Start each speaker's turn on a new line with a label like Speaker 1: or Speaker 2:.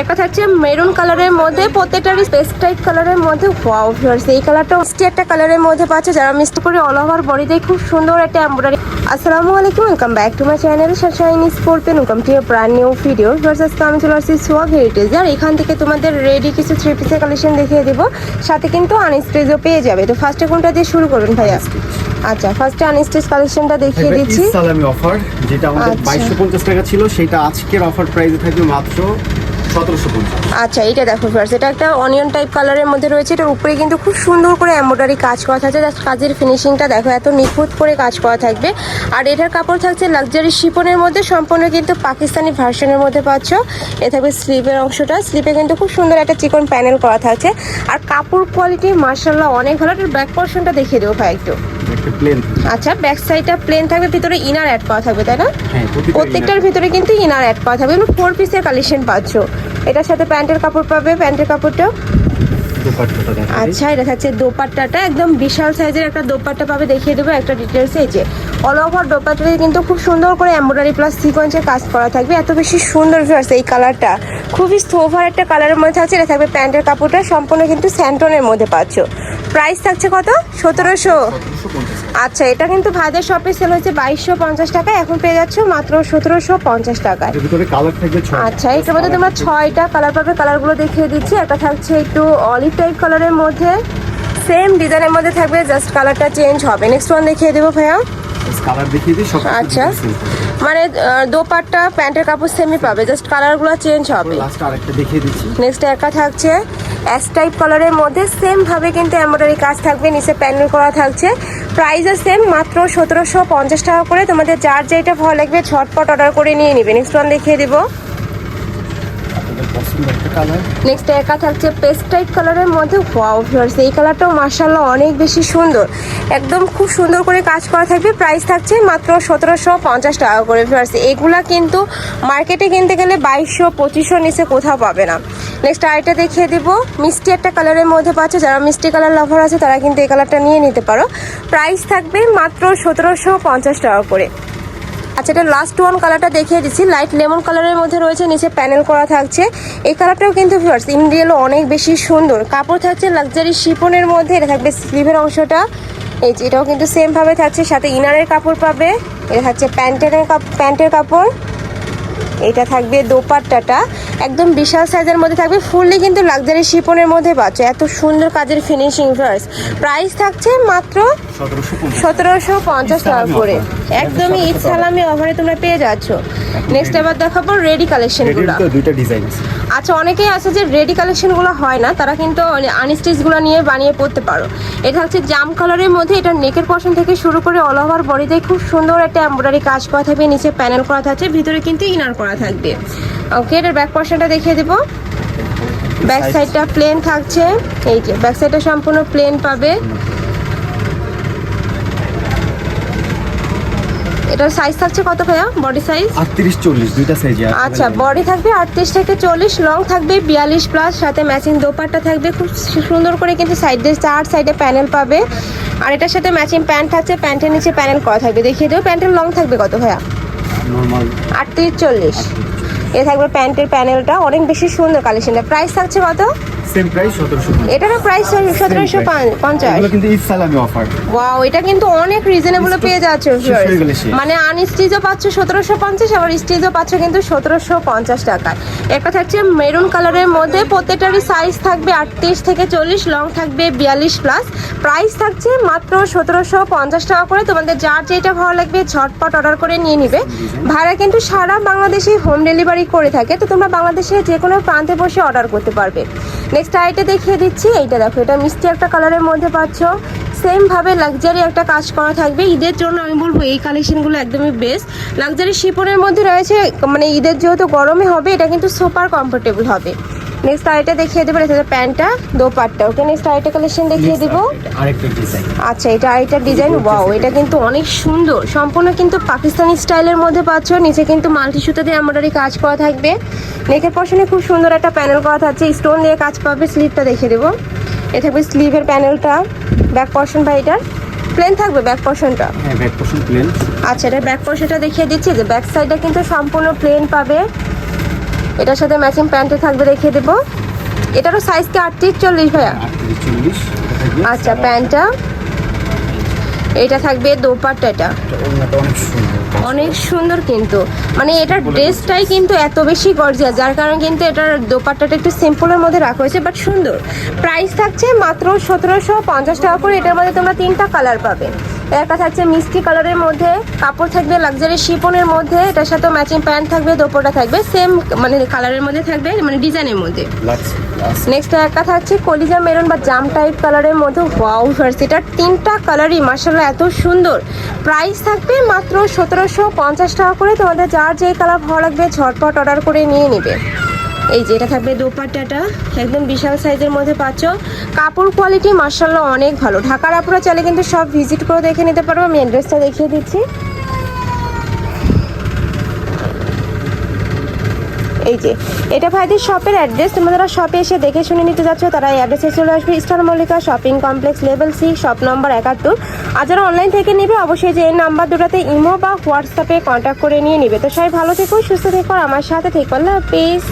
Speaker 1: একটা থাকছে মেরুন কালারের মধ্যে প্রত্যেকটারই স্পেস টাইপ কালারের মধ্যে ওয়াও ভিউয়ার্স এই কালারটা মিষ্টি একটা কালারের মধ্যে পাচ্ছে যারা মিষ্টি করে অল ওভার বডিতে খুব সুন্দর একটা এমব্রয়ডারি আসসালামু আলাইকুম welcome back to my channel Sunshine স্পোর্টেন welcome to brand new video versus আমি চলে আসছি সোয়াগ হেরিটেজ আর এখান থেকে তোমাদের রেডি কিছু থ্রি পিসের কালেকশন দেখিয়ে দেবো। সাথে কিন্তু আনস্টেজও পেয়ে যাবে। তো ফার্স্টে কোনটা দিয়ে শুরু করবেন ভাইয়া? আচ্ছা ফার্স্টে আনস্টেজ কালেকশনটা দেখিয়ে দিচ্ছি।
Speaker 2: সালামি অফার যেটা আমাদের
Speaker 1: আচ্ছা।
Speaker 2: বাইশশো পঞ্চাশ টাকা ছিল সেটা আজকের অফার প্রাইসে থাকবে মাত্র
Speaker 1: আচ্ছা এইটা দেখো ফার্স্ট এটা একটা অনিয়ন টাইপ কালারের মধ্যে রয়েছে, এটার উপরে কিন্তু খুব সুন্দর করে এমব্রয়ডারি কাজ করা থাকছে। জাস্ট কাজের ফিনিশিংটা দেখো, এত নিখুঁত করে কাজ করা থাকবে। আর এটার কাপড় থাকছে লাক্সারি শিপনের মধ্যে, সম্পূর্ণ কিন্তু পাকিস্তানি ভার্সনের মধ্যে পাচ্ছ। এ থাকবে স্লিপের অংশটা। স্লিপে কিন্তু খুব সুন্দর একটা চিকন প্যানেল করা থাকছে। আর কাপড় কোয়ালিটি মার্শাল্লাহ অনেক ভালো। এটার ব্যাক পোর্শনটা দেখিয়ে দেবো ভাই একটু।
Speaker 2: একটা প্লেন
Speaker 1: আচ্ছা ব্যাক সাইডটা প্লেন থাকবে ভিতরে ইনার অ্যাড করা থাকবে তাই না?
Speaker 2: হ্যাঁ
Speaker 1: প্রত্যেকটার ভিতরে কিন্তু ইনার অ্যাড করা থাকবে। ফোর পিসের কালেকশন পাচ্ছ। এটার সাথে প্যান্টের কাপড় পাবে প্যান্টের কাপড়টা?
Speaker 2: দোপাট্টাটা দেখা যায়।
Speaker 1: আচ্ছা এটা থাকছে দোপাট্টাটা। একদম বিশাল সাইজের একটা দোপাট্টা পাবে দেখিয়ে দেবো একটা ডিটেলস এই যে অল ওভার দোপাট্টাতে কিন্তু খুব সুন্দর করে এমব্রয়ডারি প্লাস সিকোয়েন্সের কাজ করা থাকবে। এত বেশি সুন্দর ভিউয়ার্স এই কালারটা খুবই সোভার একটা কালারের মধ্যে থাকছে এটা থাকবে প্যান্টের কাপড়টা সম্পূর্ণ কিন্তু স্যান্টনের মধ্যে পাচ্ছ। প্রাইস থাকছে কত? সতেরোশো। আচ্ছা এটা কিন্তু ভাদের শপে সেল হয়েছে বাইশশো পঞ্চাশ টাকা এখন পেয়ে যাচ্ছ মাত্র সতেরোশো পঞ্চাশ টাকায়। আচ্ছা এটার মধ্যে তোমার ছয়টা কালার পাবে কালারগুলো দেখিয়ে দিচ্ছি। একটা থাকছে একটু অলিভ টাইপ কালারের মধ্যে। সেম ডিজাইনের মধ্যে থাকবে জাস্ট কালারটা চেঞ্জ হবে। নেক্সট ওয়ান দেখিয়ে দেবো ভাইয়া।
Speaker 2: কালার দেখিয়ে দিই সব
Speaker 1: আচ্ছা। মানে দোপাট্টা প্যান্টের কাপড় সেমই পাবে জাস্ট কালারগুলো চেঞ্জ হবে।
Speaker 2: লাস্ট আরেকটা দেখিয়ে দিচ্ছি।
Speaker 1: নেক্সট একা থাকছে। অ্যাশ টাইপ কালারের মধ্যে সেম ভাবে কিন্তু এমব্রয়ডারি কাজ থাকবে নিচে প্যানেল করা থাকছে। প্রাইসও সেম মাত্র সতেরোশো পঞ্চাশ টাকা করে। তোমাদের যার যেটা ভালো লাগবে ঝটপট অর্ডার করে নিয়ে নিবে। নেক্সট ওয়ান দেখিয়ে দিব
Speaker 2: আপনাদের পছন্দ একটা কালার
Speaker 1: নেক্সট একা থাকছে পেস্ট টাইপ কালারের মধ্যে। ওয়াও ভিউয়ার্স এই কালারটাও মার্শাল্লাহ অনেক বেশি সুন্দর। একদম খুব সুন্দর করে কাজ করা থাকবে। প্রাইস থাকছে মাত্র সতেরোশো পঞ্চাশ টাকা করে ভিউয়ার্স এগুলা কিন্তু মার্কেটে কিনতে গেলে বাইশশো পঁচিশশো নিচে কোথাও পাবে না। নেক্সট আরেকটা দেখিয়ে দিব। মিষ্টি একটা কালারের মধ্যে পাচ্ছে। যারা মিষ্টি কালার লাভার আছে, তারা কিন্তু এই কালারটা নিয়ে নিতে পারো। প্রাইস থাকবে মাত্র সতেরোশো পঞ্চাশ টাকা করে। আচ্ছা এটা লাস্ট ওয়ান কালারটা দেখিয়ে দিচ্ছি। লাইট লেমন কালারের মধ্যে রয়েছে, নিচে প্যানেল করা থাকছে। এই কালারটাও কিন্তু ভিউয়ার্স ইন্ডিয়ালো অনেক বেশি সুন্দর। কাপড় থাকছে লাক্সারি শিপনের মধ্যে, এটা থাকবে স্লিভের অংশটা। এই যে, এটাও কিন্তু সেম ভাবে থাকছে, সাথে ইনারের কাপড় পাবে। এটা থাকছে প্যান্টের প্যান্টের কাপড়। এটা থাকবে দোপাট্টাটা। একদম বিশাল সাইজের মধ্যে থাকবে। ফুললি কিন্তু লাক্সারি শিপনের মধ্যে পাচ্ছ। এত সুন্দর কাজের ফিনিশিং ফার্স প্রাইস থাকছে মাত্র
Speaker 2: সতেরোশো পঞ্চাশ।
Speaker 1: টাকা করে। একদমই ঈদ সালামি অফারে তোমরা পেয়ে যাচ্ছ। নেক্সট এবার দেখাবো রেডি কালেকশনগুলো
Speaker 2: দুইটা ডিজাইন আছে।
Speaker 1: আচ্ছা অনেকেই আছে যে রেডি কালেকশনগুলো হয় না তারা কিন্তু আনস্টিচগুলো নিয়ে বানিয়ে পড়তে পারো। এটা হচ্ছে জাম কালারের মধ্যে এটা নেকের পশন থেকে শুরু করে অল ওভার বডিতে খুব সুন্দর একটা এমব্রয়ডারি কাজ করা থাকবে নিচে প্যানেল করা থাকছে ভিতরে কিন্তু ইনার করা থাকবে। ওকে এটার ব্যাক পশনটা দেখিয়ে দেবো। ব্যাক সাইডটা প্লেন থাকছে। এই যে ব্যাক সাইডটা সম্পূর্ণ প্লেন পাবে। এটার সাইজ থাকছে কত ভাইয়া? বডি সাইজ
Speaker 2: আটত্রিশ চল্লিশ দুইটা সাইজে
Speaker 1: আচ্ছা বডি থাকবে আটত্রিশ থেকে চল্লিশ লং থাকবে বিয়াল্লিশ প্লাস সাথে ম্যাচিং দোপাট্টা থাকবে খুব সুন্দর করে কিন্তু সাইড দিয়ে চার সাইডে প্যানেল পাবে। আর এটার সাথে ম্যাচিং প্যান্ট থাকছে প্যান্টের নিচে প্যানেল করা থাকবে। দেখিয়ে দেবো প্যান্টের লং থাকবে কত ভাইয়া?
Speaker 2: নর্মাল
Speaker 1: আটত্রিশ চল্লিশ। এ থাকবে প্যান্টের প্যানেলটা অনেক বেশি সুন্দর কালেকশনটা প্রাইস থাকছে কত?
Speaker 2: সেম প্রাইস সতেরোশো
Speaker 1: এটারও প্রাইস সতেরোশো পঞ্চাশ।
Speaker 2: এগুলো কিন্তু ঈদ সালামি অফার
Speaker 1: ওয়াও এটা কিন্তু অনেক রিজনেবল পেয়ে যাচ্ছে। মানে আনস্টিচও পাচ্ছ সতেরোশো পঞ্চাশ আবার স্টিচও পাচ্ছ কিন্তু সতেরোশো পঞ্চাশ টাকায়। একটা থাকছে মেরুন কালারের মধ্যে প্রত্যেকটারই সাইজ থাকবে আটত্রিশ থেকে চল্লিশ লং থাকবে বিয়াল্লিশ প্লাস প্রাইস থাকছে মাত্র সতেরোশো পঞ্চাশ টাকা করে। তোমাদের যার যেটা ভালো লাগবে ঝটপট অর্ডার করে নিয়ে নিবে। ভাড়া কিন্তু সারা বাংলাদেশে হোম ডেলিভারি করে থাকে। তো তোমরা বাংলাদেশে যে কোনো প্রান্তে বসে অর্ডার করতে পারবে। নেক্সট আইটা দেখিয়ে দিচ্ছি, এইটা দেখো, এটা মিষ্টি একটা কালারের মধ্যে পাচ্ছ। সেম ভাবে লাক্সারি একটা কাজ করা থাকবে। ঈদের জন্য আমি বলব এই কালেকশনগুলো একদমই বেস্ট লাক্সারি শিপনের মধ্যে রয়েছে মানে ঈদের যেহেতু গরমে হবে, এটা কিন্তু সুপার কমফোর্টেবল হবে। নেক্সট আইটা দেখিয়ে দেবো এটা প্যান্টটা দোপাট্টা। ওকে নেক্সট আইটা কালেকশন দেখিয়ে দিব।
Speaker 2: আরেকটা
Speaker 1: আচ্ছা এটা আরেকটা ডিজাইন ওয়াও এটা কিন্তু অনেক সুন্দর। সম্পূর্ণ কিন্তু পাকিস্তানি স্টাইলের মধ্যে পাচ্ছ নিচে কিন্তু মাল্টি সুতা দিয়ে এমব্রয়ডারি কাজ করা থাকবে। নেকের পশনে খুব সুন্দর একটা প্যানেল করা থাকছে স্টোন দিয়ে কাজ পাবে স্লিভটা দেখে দেবো। এ থাকবে স্লিভের প্যানেলটা ব্যাক পশন বা এটার। প্লেন থাকবে ব্যাক পশনটা
Speaker 2: হ্যাঁ ব্যাক পোর্শন প্লেন
Speaker 1: আচ্ছা এটা ব্যাক পশনটা দেখিয়ে দিচ্ছি যে ব্যাক সাইডটা কিন্তু সম্পূর্ণ প্লেন পাবে। এটার সাথে ম্যাচিং প্যান্টও থাকবে দেখিয়ে দেবো। এটারও সাইজ কি? আটত্রিশ চল্লিশ ভাইয়া? আচ্ছা প্যান্টটা এটা থাকবে দোপাট্টা এটা।
Speaker 2: ওড়নাটা অনেক সুন্দর।
Speaker 1: অনেক সুন্দর কিন্তু। মানে এটার ড্রেসটাই কিন্তু এত বেশি গর্জিয়াস যার কারণে কিন্তু এটার দোপাট্টাটা একটু সিম্পলের মধ্যে রাখা হয়েছে বাট সুন্দর। প্রাইস থাকছে মাত্র সতেরোশো পঞ্চাশ টাকা করে। এটার মধ্যে তোমরা তিনটা কালার পাবে। একটা থাকছে মিষ্টি কালারের মধ্যে কাপড় থাকবে লাক্সারি শিপনের মধ্যে এটার সাথে ম্যাচিং প্যান্ট থাকবে দোপোটা থাকবে সেম মানে কালারের মধ্যে থাকবে মানে ডিজাইনের মধ্যে। নেক্সট একটা থাকছে কলিজা মেরুন বা জাম টাইপ কালারের মধ্যে ওয়াও ফার্স এটার তিনটা কালারই মার্শাল্লাহ এত সুন্দর। প্রাইস থাকবে মাত্র সতেরোশো পঞ্চাশ টাকা করে তোমাদের যার যে কালার ভালো লাগবে ঝটপট অর্ডার করে নিয়ে নেবে। এই যে, এটা থাকবে দোপাট্টাটা। একদম বিশাল সাইজের মধ্যে পাচ্ছ। কাপড় কোয়ালিটি মার্শাল্লাহ অনেক ভালো। ঢাকার আপুরা চাইলে কিন্তু সব ভিজিট করে দেখে নিতে পারো। আমি অ্যাড্রেসটা দেখিয়ে দিচ্ছি। এই যে, এটা ভাইদের শপের অ্যাড্রেস তোমরা শপে এসে দেখে শুনে নিতে যাচ্ছ, তারা এই অ্যাড্রেসে চলে আসবে। Star Mallika shopping complex level C shop number একাত্তর। আর যারা অনলাইন থেকে নেবে, অবশ্যই যে এই নাম্বার দুটাতে ইমো বা হোয়াটসঅ্যাপে কন্ট্যাক্ট করে নিয়ে নিবে। তো সবাই ভালো থেকো, সুস্থ থেকো আমার সাথে থেকো। আল্লাহ হাফিজ।